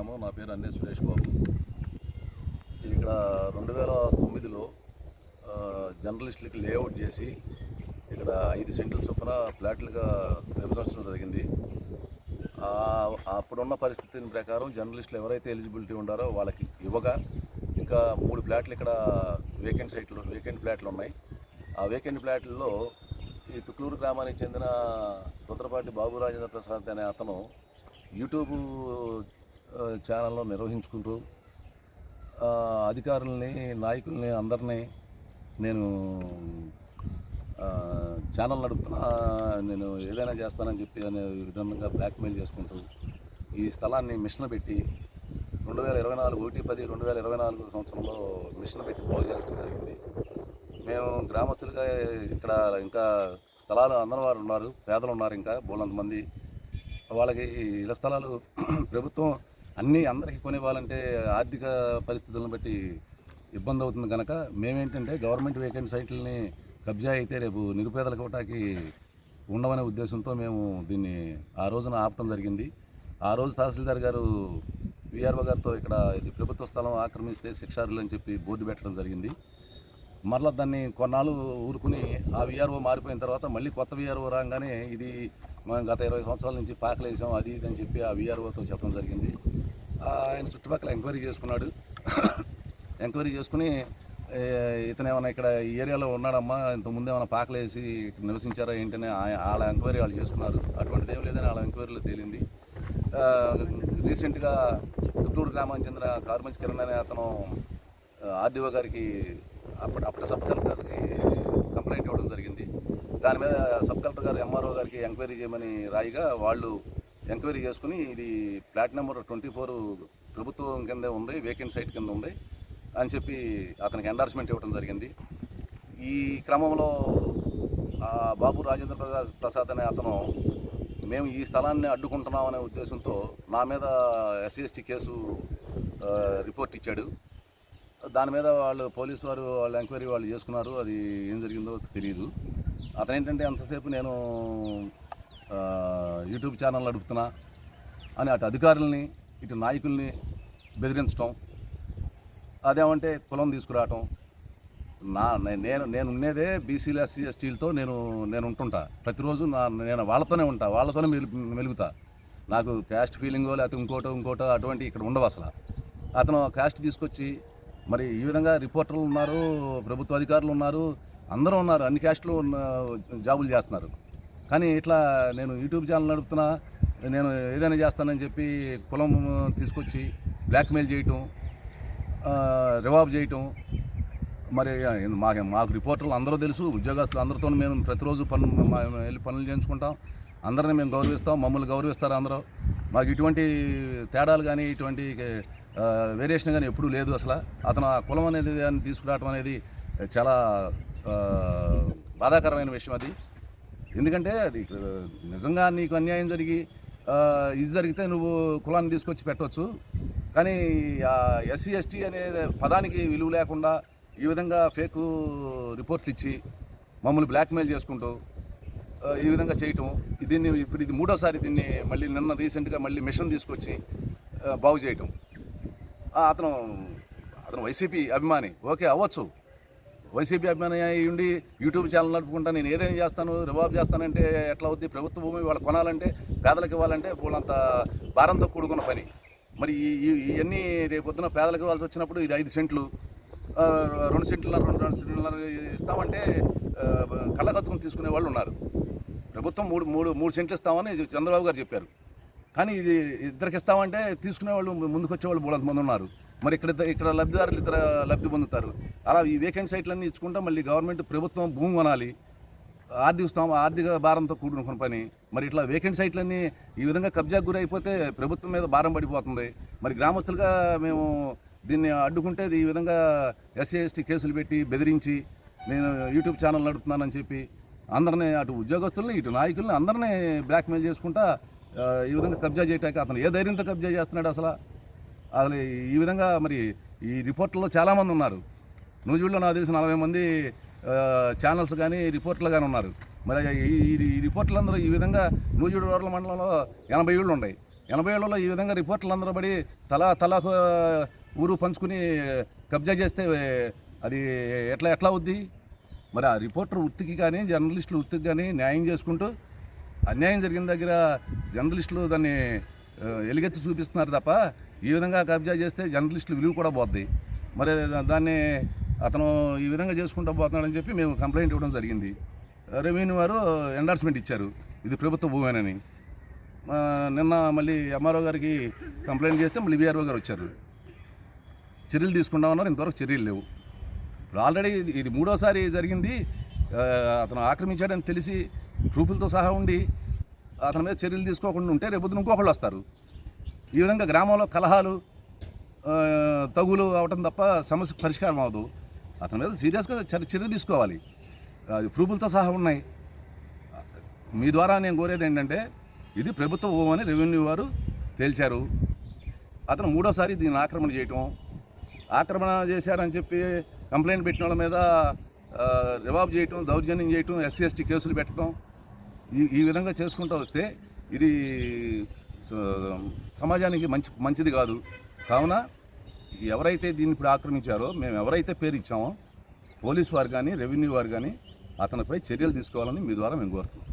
గ్రామం నా పేరు అన్నే సురేష్ బాబు. ఇక్కడ రెండు వేల తొమ్మిదిలో జర్నలిస్టులకి లేఅవుట్ చేసి ఇక్కడ ఐదు సెంట్ల చొప్పున ఫ్లాట్లుగా విభజించడం జరిగింది. అప్పుడున్న పరిస్థితిని ప్రకారం జర్నలిస్టులు ఎవరైతే ఎలిజిబిలిటీ ఉండారో వాళ్ళకి ఇవ్వగా ఇంకా మూడు ఫ్లాట్లు ఇక్కడ వేకెంట్ సైట్లు వేకెంట్ ఫ్లాట్లు ఉన్నాయి. ఆ వేకెంట్ ఫ్లాట్లలో ఈ తుక్లూరు గ్రామానికి చెందిన రుద్రపాటి బాబు రాజేంద్ర ప్రసాద్ అనే అతను యూట్యూబ్ ఛానల్లో నిర్వహించుకుంటూ అధికారుల్ని నాయకుల్ని అందరినీ నేను ఛానల్ నడుపుతున్నా నేను ఏదైనా చేస్తానని చెప్పి అనే విధంగా బ్లాక్మెయిల్ చేసుకుంటూ ఈ స్థలాన్ని మిషన్ పెట్టి రెండు వేల ఇరవై నాలుగు ఒకటి పది రెండు వేల ఇరవై నాలుగు సంవత్సరంలో మిషన్ పెట్టి బాగు చేయడం జరిగింది. మేము గ్రామస్తులుగా ఇక్కడ ఇంకా స్థలాలు అందరి వారు ఉన్నారు పేదలు ఉన్నారు ఇంకా బోలంత మంది వాళ్ళకి ఇళ్ళ స్థలాలు ప్రభుత్వం అన్నీ అందరికీ కొనివ్వాలంటే ఆర్థిక పరిస్థితులను బట్టి ఇబ్బంది అవుతుంది కనుక మేమేంటంటే గవర్నమెంట్ వేకెంట్ సైట్లని కబ్జా అయితే రేపు నిరుపేదల కోటాకి ఉండవనే ఉద్దేశంతో మేము దీన్ని ఆ రోజున ఆపటం జరిగింది. ఆ రోజు తహసీల్దార్ గారు విఆర్ఓ గారితో ఇక్కడ ఇది ప్రభుత్వ స్థలం ఆక్రమిస్తే శిక్షారులు అని చెప్పి బోర్డు పెట్టడం జరిగింది. మరలా దాన్ని కొన్నాళ్ళు ఊరుకుని ఆ విఆర్ఓ మారిపోయిన తర్వాత మళ్ళీ కొత్త విఆర్ఓ రాగానే ఇది మనం గత ఇరవై సంవత్సరాల నుంచి పాకలేసాం అది ఇది అని చెప్పి ఆ విఆర్ఓతో చెప్పడం జరిగింది. ఆయన చుట్టుపక్కల ఎంక్వైరీ చేసుకున్నాడు. ఎంక్వైరీ చేసుకుని ఏ, ఇతను ఏమైనా ఇక్కడ ఈ ఏరియాలో ఉన్నాడమ్మా ఇంతకుముందు ఏమైనా పాకలేసి ఇక్కడ నివసించారా ఏంటని వాళ్ళ ఎంక్వైరీ వాళ్ళు చేసుకున్నారు. అటువంటిది ఏం లేదని వాళ్ళ ఎంక్వైరీలో తేలింది. రీసెంట్గా తుట్టూరు గ్రామానికి చెందిన కార్మంచి కిరణ్ అనే అతను ఆర్డీఓ గారికి అప్పుడు అప్పుడు సబ్ కలెక్టర్ గారికి కంప్లైంట్ ఇవ్వడం జరిగింది. దాని మీద సబ్ కలెక్టర్ గారు ఎంఆర్ఓ గారికి ఎంక్వైరీ చేయమని రాయిగా వాళ్ళు ఎంక్వైరీ చేసుకుని ఇది ప్లాట్ నెంబర్ ట్వంటీ ఫోర్ ప్రభుత్వం కిందే ఉంది వేకెంట్ సైట్ కింద ఉంది అని చెప్పి అతనికి ఎండార్స్మెంట్ ఇవ్వడం జరిగింది. ఈ క్రమంలో బాబు రాజేంద్ర ప్రసాద్ ప్రసాద్ అనే అతను మేము ఈ స్థలాన్ని అడ్డుకుంటున్నామనే ఉద్దేశంతో నా మీద ఎస్సీ ఎస్టీ కేసు రిపోర్ట్ ఇచ్చాడు. దాని మీద వాళ్ళు పోలీసు వారు వాళ్ళు ఎంక్వైరీ వాళ్ళు చేసుకున్నారు. అది ఏం జరిగిందో తెలియదు అతను ఏంటంటే ఎంతసేపు నేను యూట్యూబ్ ఛానల్ నడుపుతున్నా అని అటు అధికారుల్ని ఇటు నాయకుల్ని బెదిరించడం అదేమంటే కులం తీసుకురావటం. నా నేను నేను ఉండేదే బీసీలు ఎస్సీ ఎస్టీలతో నేను నేను ఉంటుంటా. ప్రతిరోజు నా నేను వాళ్ళతోనే ఉంటా వాళ్ళతోనే మెలు మెలుగుతా. నాకు క్యాస్ట్ ఫీలింగో లేకపోతే ఇంకోటో ఇంకోటో అటువంటి ఇక్కడ ఉండవు అసలు. అతను క్యాస్ట్ తీసుకొచ్చి మరి ఈ విధంగా రిపోర్టర్లు ఉన్నారు ప్రభుత్వ అధికారులు ఉన్నారు అందరూ ఉన్నారు అన్ని క్యాస్ట్లు ఉన్న జాబులు చేస్తున్నారు. కానీ ఇట్లా నేను యూట్యూబ్ ఛానల్ నడుపుతున్నా నేను ఏదైనా చేస్తానని చెప్పి కులం తీసుకొచ్చి బ్లాక్మెయిల్ చేయటం రివాబ్ చేయటం మరి మాకు మాకు రిపోర్టర్లు అందరూ తెలుసు ఉద్యోగస్తులు అందరితో మేము ప్రతిరోజు పనులు వెళ్ళి పనులు చేయించుకుంటాం. అందరిని మేము గౌరవిస్తాం మమ్మల్ని గౌరవిస్తారు అందరూ. మాకు ఇటువంటి తేడాలు కానీ ఇటువంటి వేరియేషన్ కానీ ఎప్పుడూ లేదు అసలు. అతను ఆ కులం అనేది దాన్ని తీసుకురావడం అనేది చాలా బాధాకరమైన విషయం అది. ఎందుకంటే అది నిజంగా నీకు అన్యాయం జరిగి ఇది జరిగితే నువ్వు కులాన్ని తీసుకొచ్చి పెట్టవచ్చు కానీ ఎస్సీ ఎస్టీ అనే పదానికి విలువ లేకుండా ఈ విధంగా ఫేక్ రిపోర్ట్లు ఇచ్చి మమ్మల్ని బ్లాక్మెయిల్ చేసుకుంటూ ఈ విధంగా చేయటం. దీన్ని ఇప్పుడు ఇది మూడోసారి దీన్ని మళ్ళీ నిన్న రీసెంట్గా మళ్ళీ మిషన్ తీసుకొచ్చి బాగు చేయటం. అతను అతను వైసీపీ అభిమాని. ఓకే అవ్వచ్చు. వైసీపీ అభిమాని అయి ఉండి యూట్యూబ్ ఛానల్ నడుపుకుంటా నేను ఏదైనా చేస్తాను రివాబ్ చేస్తానంటే ఎట్లా అవుద్ది? ప్రభుత్వ భూమి వాళ్ళు కొనాలంటే పేదలకు ఇవ్వాలంటే వాళ్ళంత భారంతో కూడుకున్న పని. మరి ఈ ఇవన్నీ రేపు పొద్దున పేదలకు ఇవ్వాల్సి వచ్చినప్పుడు ఇది ఐదు సెంట్లు రెండు సెంట్లు రెండు రెండు సెంట్లు ఇస్తామంటే కళ్ళకత్తుకుని తీసుకునే వాళ్ళు ఉన్నారు. ప్రభుత్వం మూడు మూడు మూడు సెంట్లు ఇస్తామని చంద్రబాబు గారు చెప్పారు. కానీ ఇది ఇద్దరికి ఇస్తామంటే తీసుకునే వాళ్ళు ముందుకు వచ్చే మంది ఉన్నారు. మరి ఇక్కడ ఇక్కడ లబ్ధిదారులు ఇతర లబ్ధి పొందుతారు. అలా ఈ వేకెంట్ సైట్లన్నీ ఇచ్చుకుంటా మళ్ళీ గవర్నమెంట్ ప్రభుత్వం భూమి కొనాలి. ఆర్థిక స్థామ ఆర్థిక భారంతో కూడుకున్న పని. మరి ఇట్లా వేకెంట్ సైట్లన్నీ ఈ విధంగా కబ్జాకు గురైపోతే ప్రభుత్వం మీద భారం పడిపోతుంది. మరి గ్రామస్తులుగా మేము దీన్ని అడ్డుకుంటే ఈ విధంగా ఎస్సీ ఎస్టీ కేసులు పెట్టి బెదిరించి నేను యూట్యూబ్ ఛానల్ నడుపుతున్నానని చెప్పి అందరినీ అటు ఉద్యోగస్తుల్ని ఇటు నాయకుల్ని అందరినీ బ్లాక్మెయిల్ చేసుకుంటా ఈ విధంగా కబ్జా చేయటానికి అతను ఏ ధైర్యంతో కబ్జా చేస్తున్నాడు అసలు? అసలు ఈ విధంగా మరి ఈ రిపోర్ట్లలో చాలామంది ఉన్నారు. నూజివీడులో నాకు తెలిసి నలభై మంది ఛానల్స్ కానీ రిపోర్టర్లు కానీ ఉన్నారు. మరి ఈ రిపోర్ట్లందరూ ఈ విధంగా నూజివీడు రూరల్ మండలంలో ఎనభై ఏళ్ళు ఉన్నాయి ఎనభై ఏళ్ళలో ఈ విధంగా రిపోర్టర్లు అందరూ పడి తలా తలా ఊరు పంచుకుని కబ్జా చేస్తే అది ఎట్లా ఎట్లా అవుద్ది? మరి ఆ రిపోర్టర్ వృత్తికి కానీ జర్నలిస్టులు వృత్తికి కానీ న్యాయం చేసుకుంటూ అన్యాయం జరిగిన దగ్గర జర్నలిస్టులు దాన్ని ఎలుగెత్తి చూపిస్తున్నారు తప్ప ఈ విధంగా కబ్జా చేస్తే జర్నలిస్టులు విలువ కూడా పోద్ది. మరి దాన్ని అతను ఈ విధంగా చేసుకుంటూ పోతున్నాడని చెప్పి మేము కంప్లైంట్ ఇవ్వడం జరిగింది. రెవెన్యూ వారు ఎండార్స్మెంట్ ఇచ్చారు. ఇది ప్రభుత్వ భూమేనని. నిన్న మళ్ళీ ఎంఆర్ఓ గారికి కంప్లైంట్ చేస్తే మళ్ళీ బీఆర్ఓ గారు వచ్చారు. చర్యలు తీసుకుంటామన్నారు ఇంతవరకు చర్యలు లేవు. ఇప్పుడు ఆల్రెడీ ఇది మూడోసారి జరిగింది. అతను ఆక్రమించాడని తెలిసి ప్రూఫ్లతో సహా ఉండి అతని మీద చర్యలు తీసుకోకుండా ఉంటే రేపు ఇంకొకళ్ళు వస్తారు. ఈ విధంగా గ్రామంలో కలహాలు తగులు అవటం తప్ప సమస్య పరిష్కారం అవ్వదు అతని మీద సీరియస్గా చర్య చర్య తీసుకోవాలి. అది ప్రూఫులతో సహా ఉన్నాయి. మీ ద్వారా నేను కోరేది ఏంటంటే ఇది ప్రభుత్వ భూమి రెవెన్యూ వారు తేల్చారు. అతను మూడోసారి దీన్ని ఆక్రమణ చేయటం. ఆక్రమణ చేశారని చెప్పి కంప్లైంట్ పెట్టిన వాళ్ళ మీద రివాబ్ చేయటం దౌర్జన్యం చేయటం ఎస్సీ ఎస్టీ కేసులు పెట్టడం ఈ ఈ విధంగా చేసుకుంటూ వస్తే ఇది సమాజానికి మంచి మంచిది కాదు. కావున ఎవరైతే దీన్ని ఇప్పుడు ఆక్రమించారో మేము ఎవరైతే పేరు ఇచ్చామో పోలీస్ వారు కానీ రెవెన్యూ వారు కానీ అతనిపై చర్యలు తీసుకోవాలని మీ ద్వారా మేము కోరుతున్నాం.